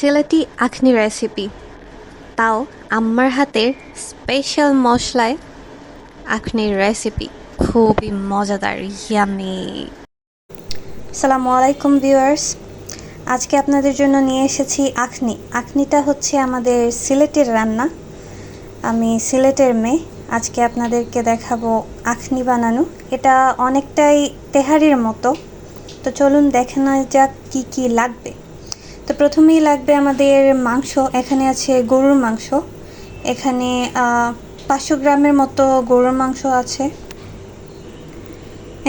Sylheti আখনি recipe তাও আম্মার হাতের স্পেশাল মশলায় আখনির রেসিপি খুবই মজাদার ইয়ামি সালামু আলাইকুম ভিউয়ার্স আজকে আপনাদের জন্য নিয়ে এসেছি আখনি আখনিটা হচ্ছে আমাদের সিলেটের রান্না। আমি সিলেটের মেয়ে। আজকে আপনাদেরকে দেখাবো আখনি বানানো। এটা অনেকটাই তেহারির মতো। তো চলুন দেখে নেওয়া যাক কী কী লাগবে। তো প্রথমেই লাগবে আমাদের মাংস। এখানে আছে গরুর মাংস। এখানে পাঁচশো গ্রামের মতো গরুর মাংস আছে।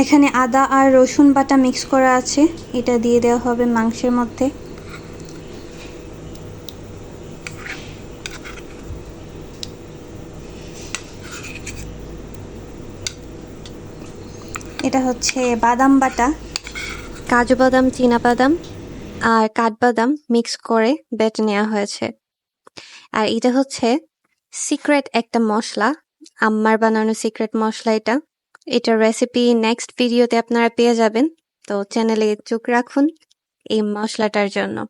এখানে আদা আর রসুন বাটা মিক্স করা আছে। এটা দিয়ে দেওয়া হবে মাংসের মধ্যে। এটা হচ্ছে বাদাম বাটা। কাজু বাদাম, চীনা বাদাম। আর কাঠবাদাম মিক্স করে বেটে নেওয়া হয়েছে। আর এটা হচ্ছে সিক্রেট একটা মশলা। আম্মার বানানো সিক্রেট মশলা এটা। এটার রেসিপি নেক্সট ভিডিওতে আপনারা পেয়ে যাবেন। তো চ্যানেলে চোখ রাখুন এই মশলাটার জন্য।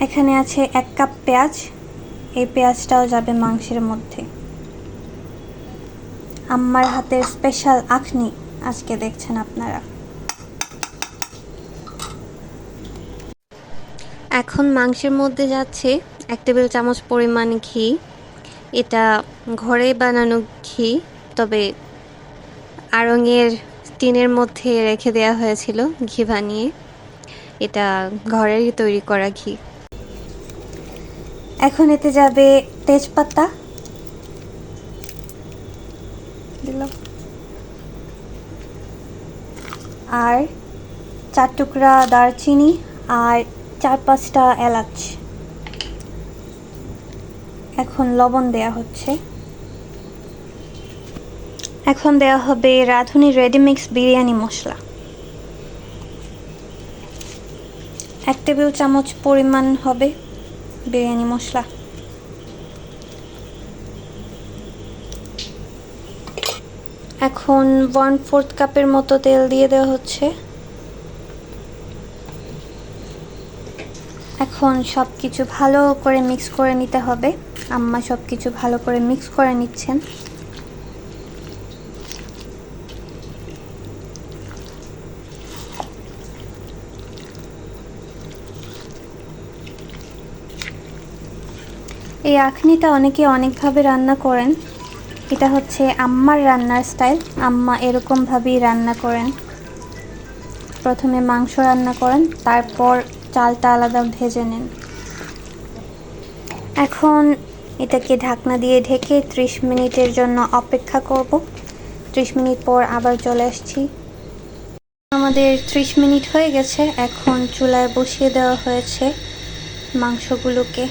এখানে আছে এক কাপ পেঁয়াজ। এই পেঁয়াজটাও যাবে মাংসের মধ্যে। আম্মার হাতের স্পেশাল আখনি। আজকে দেখছেন আপনারা। এখন মাংসের মধ্যে যাচ্ছে এক টেবিল চামচ পরিমাণ ঘি। এটা ঘরে বানানো ঘি, তবে আড়ঙের টিনের মধ্যে রেখে দেওয়া হয়েছিল ঘি বানিয়ে। এটা ঘরেরই তৈরি করা ঘি। এখন এতে যাবে তেজপাতা। আর চার টুকরা দারচিনি আর চার পাঁচটা এলাচ। এখন লবণ দেয়া হচ্ছে। এখন দেওয়া হবে রাঁধুনি রেডিমিক্স বিরিয়ানি মশলা। এক টেবিল চামচ পরিমাণ হবে বিরিয়ানি মশলা। এখন ওয়ান ফোর্থ কাপের মতো তেল দিয়ে দেওয়া হচ্ছে। এখন সব কিছু ভালো করে মিক্স করে নিতে হবে। আম্মা সব কিছু ভালো করে মিক্স করে নিচ্ছেন। এই আখনিটা অনেকে অনেকভাবে রান্না করেন। এটা হচ্ছে আম্মার রান্নার স্টাইল। আম্মা এরকমভাবেই রান্না করেন। প্রথমে মাংস রান্না করেন, তারপর চালটা আলাদা ভেজে নেন। এখন এটাকে ঢাকনা দিয়ে ঢেকে ত্রিশ মিনিটের জন্য অপেক্ষা করব। ত্রিশ মিনিট পর আবার চলে আসছি। আমাদের ত্রিশ মিনিট হয়ে গেছে। এখন চুলায় বসিয়ে দেওয়া হয়েছে মাংসগুলোকে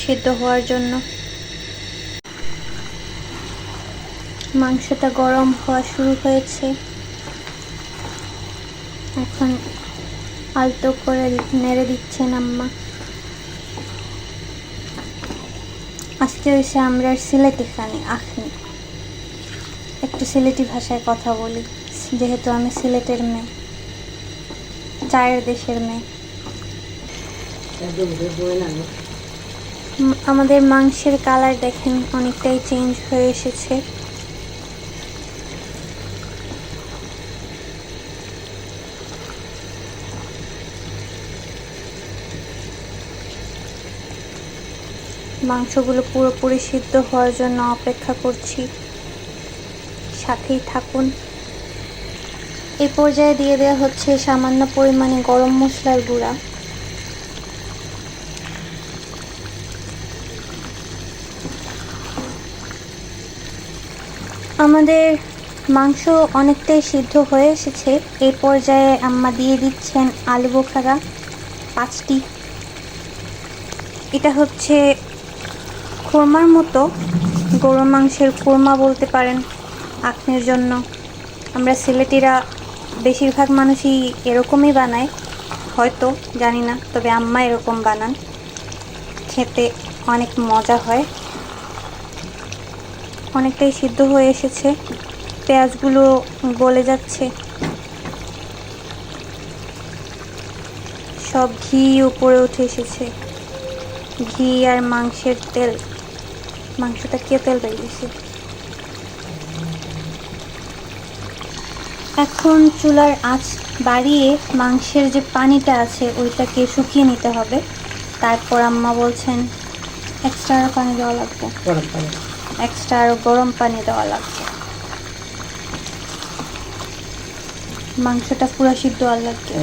সিদ্ধ হওয়ার জন্য। মাংসটা গরম হওয়া শুরু হয়েছে। এখন আলতো করে নেড়ে দিচ্ছেন আম্মা। আজকে হয়েছে আমরা সিলেটি খানি, আখনি। একটু সিলেটি ভাষায় কথা বলি, যেহেতু আমি সিলেটের মেয়ে, চায়ের দেশের মেয়ে। আমাদের মাংসের কালার দেখেন, অনেকটাই চেঞ্জ হয়ে এসেছে। মাংসগুলো পুরোপুরি সিদ্ধ হওয়ার জন্য অপেক্ষা করছি। সাথেই থাকুন। এই পর্যায়ে দিয়ে দেওয়া হচ্ছে সামান্য পরিমাণে গরম মশলার গুঁড়া। আমাদের মাংস অনেকটাই সিদ্ধ হয়ে এসেছে। এই পর্যায়ে আম্মা দিয়ে দিচ্ছেন আলু বোখারা, পাঁচটি। এটা হচ্ছে কোরমার মতো গরু মাংসের কোরমা বলতে পারেন আখনের জন্য। আমরা সিলেটিরা বেশিরভাগ মানুষই এরকমই বানায়, হয়তো জানি না, তবে আম্মা এরকম বানান। খেতে অনেক মজা হয়। অনেকটাই সিদ্ধ হয়ে এসেছে। পেঁয়াজগুলো গলে যাচ্ছে। সব ঘি উপরে উঠে এসেছে। ঘি আর মাংসের তেল মাংসটা কে তেল বেরিয়েছে এখন চুলার আঁচ বাড়িয়ে মাংসের যে পানিটা আছে ওইটাকে শুকিয়ে নিতে হবে। তারপর আম্মা বলছেন এক্সট্রা আরও পানি দেওয়া লাগবে। গরম পানি। এক্সট্রা আরও গরম পানি দেওয়া লাগবে। মাংসটা পুরো সিদ্ধ হওয়ার লাগবে।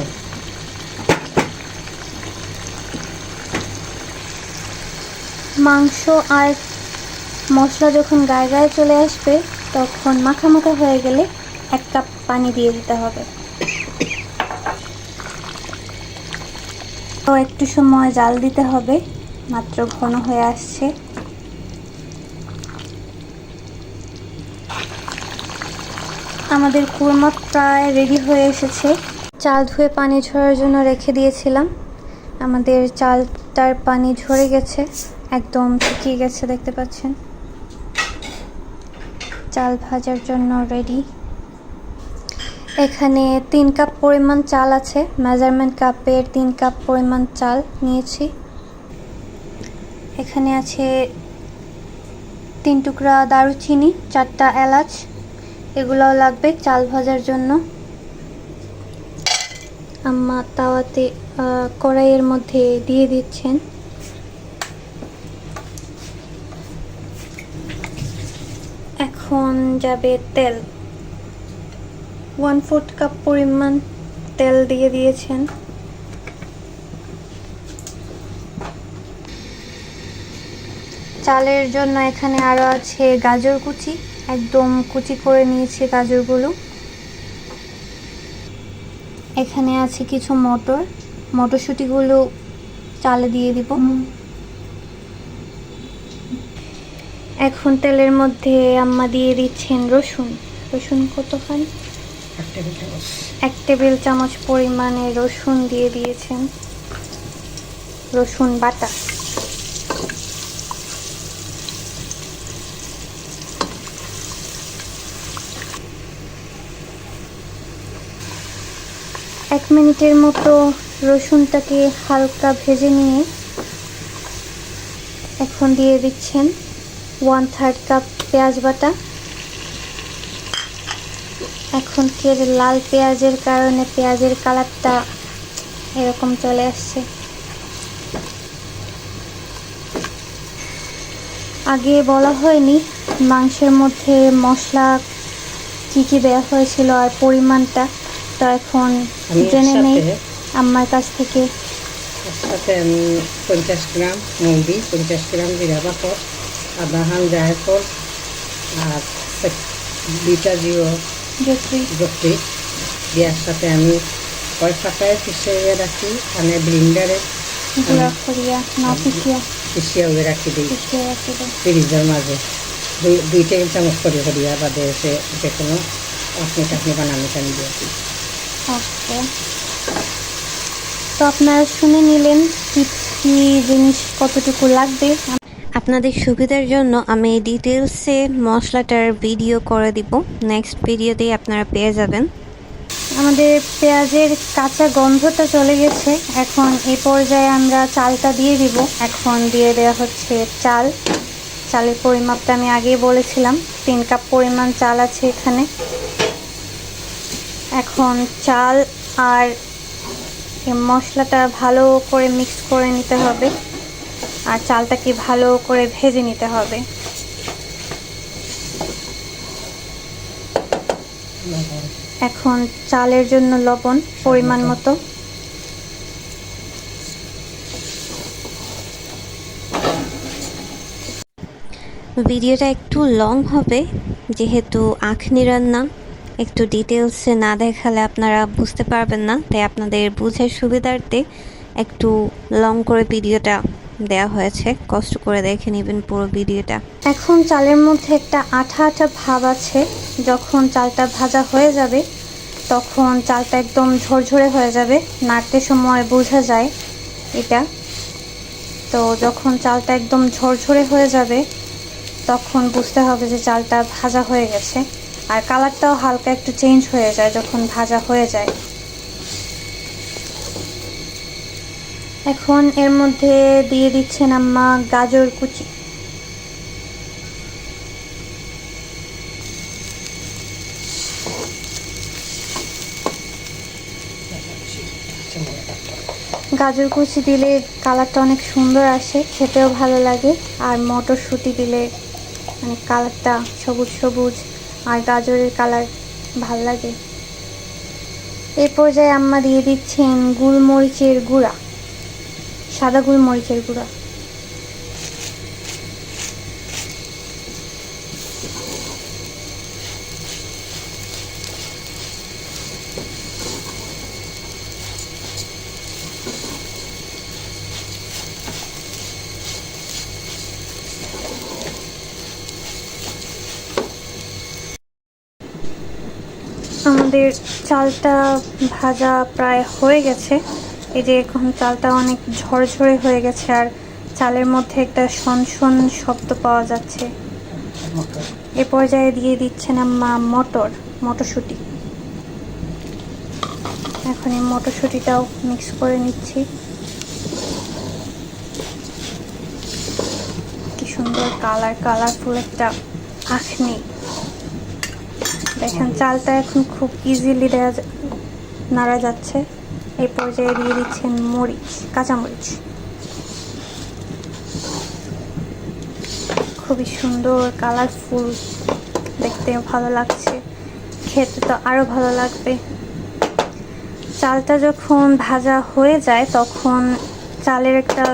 মাংস আর মশলা যখন গায়ে গায়ে চলে আসবে, তখন মাখা মাখা হয়ে গেলে এক কাপ পানি দিয়ে দিতে হবে। তো একটু সময় জাল দিতে হবে, মাত্র ঘন হয়ে আসছে। আমাদের কুরমা প্রায় রেডি হয়ে এসেছে। চাল ধুয়ে পানি ঝরার জন্য রেখে দিয়েছিলাম। আমাদের চালটার পানি ঝরে গেছে, একদম শুকিয়ে গেছে, দেখতে পাচ্ছেন। চাল ভাজার জন্য রেডি এখানে তিন কাপ পরিমাণ চাল আছে। মেজারমেন্ট কাপের তিন কাপ পরিমাণ চাল নিয়েছি। এখানে আছে তিন টুকরা দারুচিনি, চারটা এলাচ। এগুলোও লাগবে চাল ভাজার জন্য। আম্মা তাওয়াতে কড়াইয়ের মধ্যে দিয়ে দিচ্ছেন। এখন যাবে তেল। ওয়ান ফোর্থ কাপ পরিমাণ তেল দিয়ে দিয়েছেন। চালের জন্য এখানে আরও আছে গাজর কুচি। একদম কুচি করে নিয়েছি গাজরগুলো। এখানে আছে কিছু মটর। মটরশুঁটিগুলো চালে দিয়ে দিব। এখন তেলের মধ্যে আম্মা দিয়ে দিচ্ছেন রসুন। রসুন কতখানি এক টেবিল চামচ। এক টেবিল চামচ পরিমাণে রসুন দিয়ে দিয়েছেন। রসুন বাটা। এক মিনিটের মতো রসুনটাকে হালকা ভেজে নিয়ে এখন দিয়ে দিচ্ছেন। ওয়ান থার্ড কাপ পেঁয়াজ বাটা। এখন কে লাল পেঁয়াজের কারণে পেঁয়াজের কালারটা এরকম চলে আসছে। আগে বলা হয়নি মাংসের মধ্যে মশলা কি কি দেওয়া হয়েছিল আর পরিমাণটা তো এখন জেনে নেই। আমার কাছ থেকে। আমি পঞ্চাশ গ্রাম মৌরি পঞ্চাশ গ্রাম জিরা বাকর আধা হান জায়ফল আর দুইটা জিও গতি দেওয়ার সাথে আমি কয় ফাটায় পিছিয়ে রাখি মানে ব্লিন্ডারে পিছিয়া। রাখি দিই। ফ্রিজের মাঝে। দুই দুই টেবিল চামচ করে করিয়া বাদে এসে যে কোনো আপনি টাপনি বানানো চান দিয়ে। ওকে তো আপনারা শুনে নিলেন কি কি জিনিস কতটুকু লাগবে? আপনাদের সুবিধার জন্য আমি ডিটেলসে মশলাটার ভিডিও করে দিব। নেক্সট ভিডিওতেই আপনারা পেয়ে যাবেন। আমাদের পেঁয়াজের কাঁচা গন্ধটা চলে গেছে। এখন এই পর্যায়ে আমরা চালটা দিয়ে দিব। এখন দিয়ে দেওয়া হচ্ছে চাল। চালের পরিমাপটা আমি আগেই বলেছিলাম। তিন কাপ পরিমাণ চাল আছে এখানে। এখন চাল আর এই মশলাটা ভালো করে মিক্স করে নিতে হবে। আর চালটাকে ভালো করে ভেজে নিতে হবে। এখন চালের জন্য লবণ পরিমাণ মতো। ভিডিওটা একটু লং হবে, যেহেতু আখনি রান্না, একটু ডিটেলসে না দেখালে আপনারা বুঝতে পারবেন না, তাই আপনাদের বুঝার সুবিধার্থে একটু লং করে ভিডিওটা দেওয়া হয়েছে। কষ্ট করে দেখে নেবেন পুরো ভিডিওটা। এখন চালের মধ্যে একটা আঠা আঠা ভাব আছে। যখন চালটা ভাজা হয়ে যাবে, তখন চালটা একদম ঝরঝরে হয়ে যাবে। নাড়তে সময় বোঝা যায় এটা। তো যখন চালটা একদম ঝরঝরে হয়ে যাবে, তখন বুঝতে হবে যে চালটা ভাজা হয়ে গেছে। আর কালারটাও হালকা একটু চেঞ্জ হয়ে যায় যখন ভাজা হয়ে যায়। এখন এর মধ্যে দিয়ে দিচ্ছেন আম্মা গাজর কুচি। গাজর কুচি দিলে কালারটা অনেক সুন্দর আসে, খেতেও ভালো লাগে, আর মটরশুঁটি দিলে মানে কালারটা সবুজ সবুজ, আর গাজরের কালার ভালো লাগে। এই পর্যায়ে আম্মা দিয়ে দিচ্ছেন গুলমরিচের গুঁড়া। সাদা গুলমরিচের গুঁড়া। আমাদের চালটা ভাজা প্রায় হয়ে গেছে। এই যে এখন চালটা অনেক ঝরঝরে হয়ে গেছে আর চালের মধ্যে একটা শনশন শব্দ পাওয়া যাচ্ছে। এ পর্যায়ে দিয়ে দিচ্ছেন আম্মা মটর, মটরশুঁটি। এখন এই মটরশুঁটিটাও মিক্স করে নিচ্ছি। কি সুন্দর কালার কালারফুল একটা আখনি। দেখেন, চালটা এখন খুব ইজিলি দেওয়া নাড়া যাচ্ছে। এই পর্যায়ে দিয়ে দিচ্ছেন মরিচ কাঁচামরিচ খুবই সুন্দর কালারফুল দেখতে ভালো লাগছে, খেতে তো আরও ভালো লাগবে। চালটা যখন ভাজা হয়ে যায়, তখন চালের একটা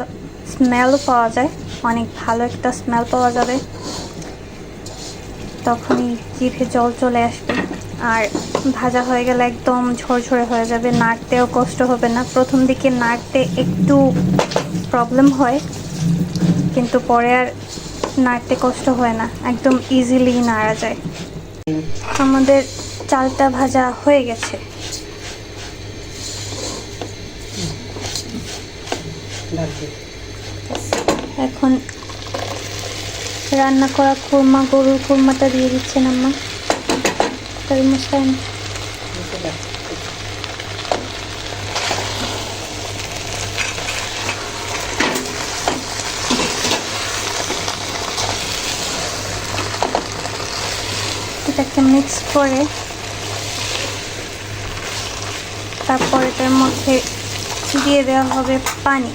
স্মেলও পাওয়া যায়, অনেক ভালো একটা স্মেল পাওয়া যাবে। তখনই জিভে জল চলে আসবে। আর ভাজা হয়ে গেলে একদম ঝরঝরে হয়ে যাবে, নাড়তেও কষ্ট হবে না। প্রথম দিকে নাড়তে একটু প্রবলেম হয়, কিন্তু পরে আর নাড়তে কষ্ট হয় না, একদম ইজিলি নাড়া যায়। আমাদের চালটা ভাজা হয়ে গেছে। এখন রান্না করা খুরমা, গরুর খুরমাটা দিয়ে দিচ্ছেন আম্মা। তবে মুস্তান এটাকে মিক্স করে। তারপর এটার মধ্যে দিয়ে দেওয়া হবে পানি।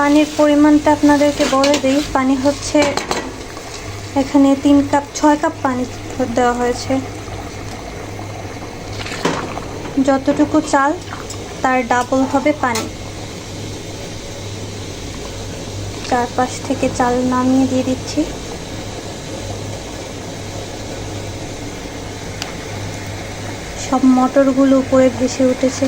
পানির পরিমাণটা আপনাদেরকে বলে দিই। পানি হচ্ছে এখানে তিন কাপ, ছয় কাপ পানি দেওয়া হয়েছে। যতটুকু চাল, তার ডাবল হবে পানি। চারপাশ থেকে চাল নামিয়ে দিয়ে দিচ্ছি। সব মটরগুলো উপরে ভেসে উঠেছে।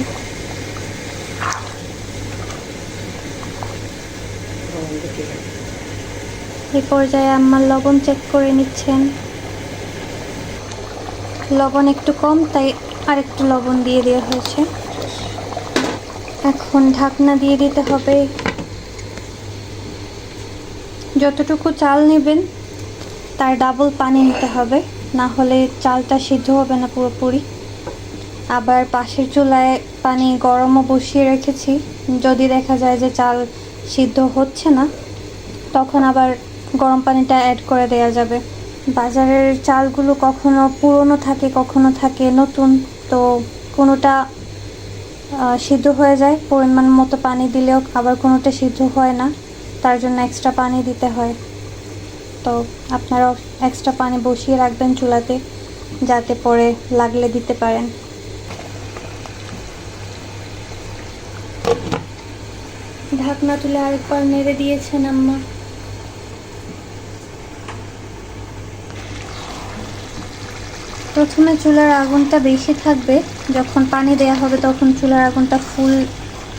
এই পর্যায়ে আম্মার লবণ চেক করে নিচ্ছেন। লবণ একটু কম, তাই আরেকটু লবণ দিয়ে দেওয়া হয়েছে। এখন ঢাকনা দিয়ে দিতে হবে। যতটুকু চাল নেবেন, তার ডাবল পানি নিতে হবে। না হলে চালটা সিদ্ধ হবে না পুরোপুরি। আবার পাশের চুলায় পানি গরমও বসিয়ে রেখেছি। যদি দেখা যায় যে চাল সিদ্ধ হচ্ছে না, তখন আবার গরম পানিটা অ্যাড করে দেওয়া যাবে। বাজারের চালগুলো কখনো পুরনো থাকে, কখনো থাকে নতুন, তো কোনোটা সিদ্ধ হয়ে যায়। পরিমাণ মতো পানি দিলেও আবার কোনোটা সিদ্ধ হয় না। তার জন্য এক্সট্রা পানি দিতে হয়। তো আপনারাও এক্সট্রা পানি বসিয়ে রাখবেন চুলাতে, যাতে পরে লাগলে দিতে পারেন। ঢাকনা তুলে আরেকবার নেড়ে দিয়েছেন আম্মা। প্রথমে চুলার আগুনটা বেশি থাকবে, যখন পানি দেওয়া হবে তখন চুলার আগুনটা ফুল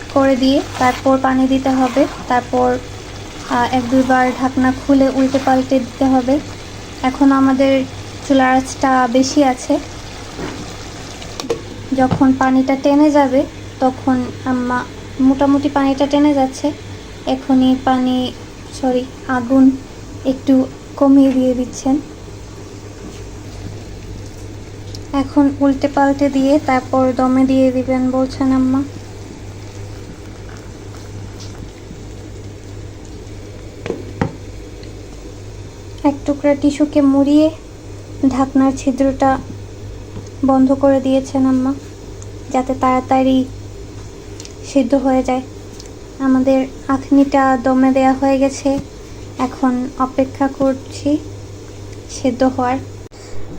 করে দিয়ে তারপর পানি দিতে হবে, তারপর এক দুইবার ঢাকনা খুলে উল্টে পাল্টে দিতে হবে। এখন আমাদের চুলার আঁচটা বেশি আছে। যখন পানিটা টেনে যাবে, তখন মোটামুটি পানিটা টেনে যাচ্ছে। এখনই পানি, সরি, আগুন একটু কমিয়ে দিয়ে দিচ্ছেন। এখন উল্টে পাল্টে দিয়ে তারপর দমে দিয়ে দিবেন, বলছেন আম্মা। এক টুকরা টিস্যুকে মুড়িয়ে ঢাকনার ছিদ্রটা বন্ধ করে দিয়েছেন আম্মা, যাতে তাড়াতাড়ি সিদ্ধ হয়ে যায়। আমাদের আখনিটা দমে দেয়া হয়ে গেছে। এখন অপেক্ষা করছি সিদ্ধ হওয়ার।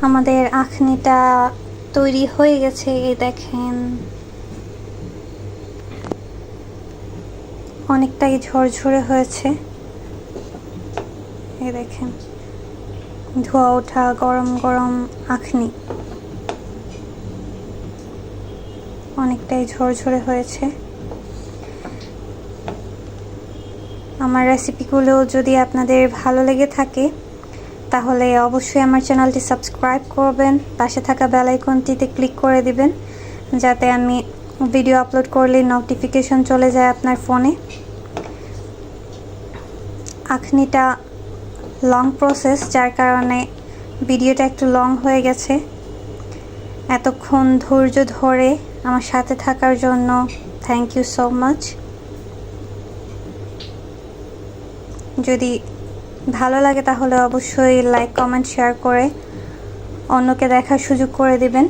আমাদের আখনিটা তৈরি হয়ে গেছে এই দেখেন। অনেকটাই ঝরঝরে হয়েছে। এই দেখেন, ধোয়া ওঠা গরম গরম আখনি। অনেকটাই ঝরঝরে হয়েছে। আমার রেসিপিগুলো যদি আপনাদের ভালো লেগে থাকে তাহলে অবশ্যই আমার চ্যানেলটি সাবস্ক্রাইব করবেন, পাশে থাকা বেল আইকনটিতে ক্লিক করে দিবেন, যাতে আমি ভিডিও আপলোড করলে নোটিফিকেশন চলে যায় আপনার ফোনে আখনিটা লং প্রসেস যার কারণে ভিডিওটা একটু লং হয়ে গেছে। এতক্ষণ ধৈর্য ধরে আমার সাথে থাকার জন্য থ্যাংক ইউ সো মাচ যদি ভালো লাগে তাহলে অবশ্যই লাইক কমেন্ট শেয়ার করে অন্যকে দেখার সুযোগ করে দিবেন।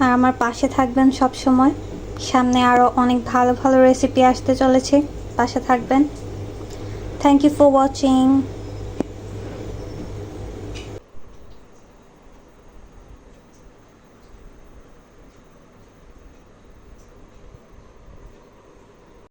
আর আমার পাশে থাকবেন সব সময় সামনে আরও অনেক ভালো ভালো রেসিপি আসতে চলেছে। পাশে থাকবেন। Thank you for watching